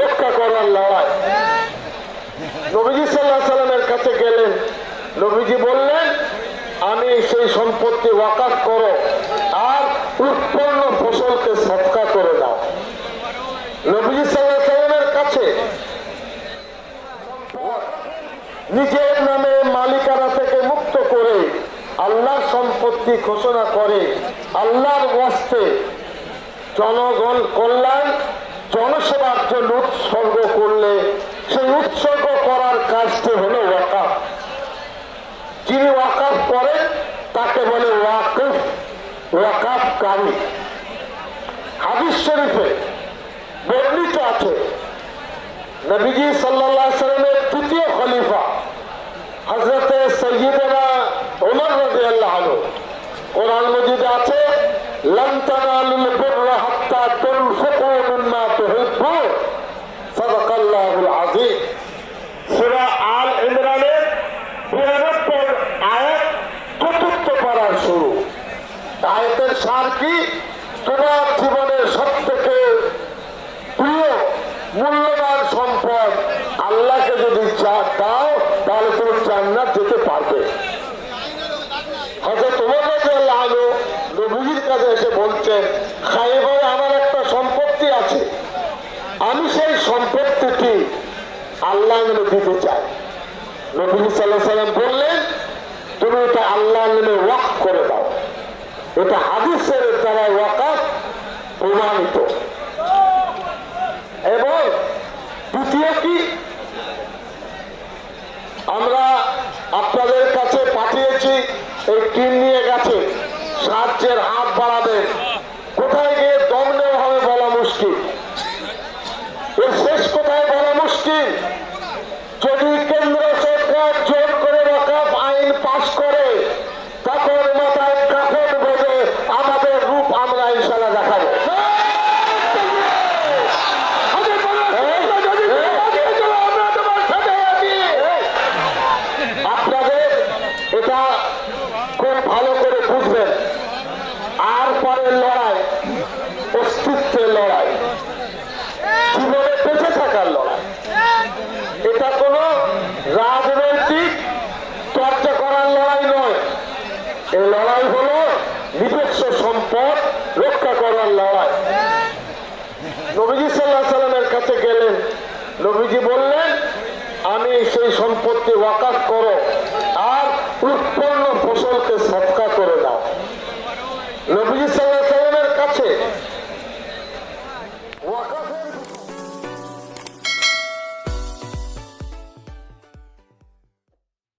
রক্ষা করার লড়াই। নবীজি সাল্লাহ সাল্লামের কাছে গেলেন। নবীজি বললেন, আমি সেই সম্পত্তি ওয়াকাফ করো আর উৎপন্ন ফসলকে সৎকা করে দাও। নবীজি সাল্লাহ সাল্লামের কাছে নিজের নামে মালিকানা থেকে মুক্ত করে আল্লাহর সম্পত্তি ঘোষণা করে, আল্লাহর ওয়াস্তে জনগণ কল্যাণ, জনসেবার জন্য উৎসর্গ করলে সেই উৎসর্গ করার কাজটি হলো ওয়াকাফ। যিনি ওয়াকাফ করেন, তাকে বলে ওয়াকিফ ওয়াকাফ কারি হাদিস শরীফে বর্ণিত আছে, নবীজি আলাইহি সাল্লামের তৃতীয় খলিফা, হযরতে সাইয়্যিদানা ওমর রাদিয়াল্লাহু আনহু। কোরআন মজিদে আছে লান তানালুল বিররা হাত্তা তুনফিকু মিম্মা তুহিব্বুন সাদাকাল্লাহুল আযীম সূরা আল ইমরানের 92 আয়াত চতুর্থ পারার শুরু। আয়াতের সার কি? তোমার জীবনের সবথেকে প্রিয়, মূল্যবান সম্পদ আল্লাহকে যদি চা দাও তাহলে তুমি জান্নাত যেতে পারবে হয়তো তোমার কাছে আলো নবীজির কাছে বলছেন খাইবারে আমার একটা সম্পত্তি আছে। আমি সেই সম্পত্তিটি আল্লাহ দিতে চাই। নবী সাল্লাহ সাল্লাম বললেন, তুমি এটা আল্লাহ নামে ওয়াক করে দাও। এটা হাদিসের দ্বারা ওয়াকাফ প্রমাণিত। এবং দ্বিতীয় কি? আমরা আপনাদের কাছে পাঠিয়েছি, এই টিম নিয়ে গেছে, সাহায্যের হাত বাড়াবেন এই লড়াই হলো নিজস্ব সম্পদ রক্ষা করার লড়াই। নবীজি সাল্লাহ সাল্লামের কাছে গেলেন। নবীজি বললেন, আমি সেই সম্পত্তি ওয়াকাত করো, আর উৎপন্ন ফসলকে করে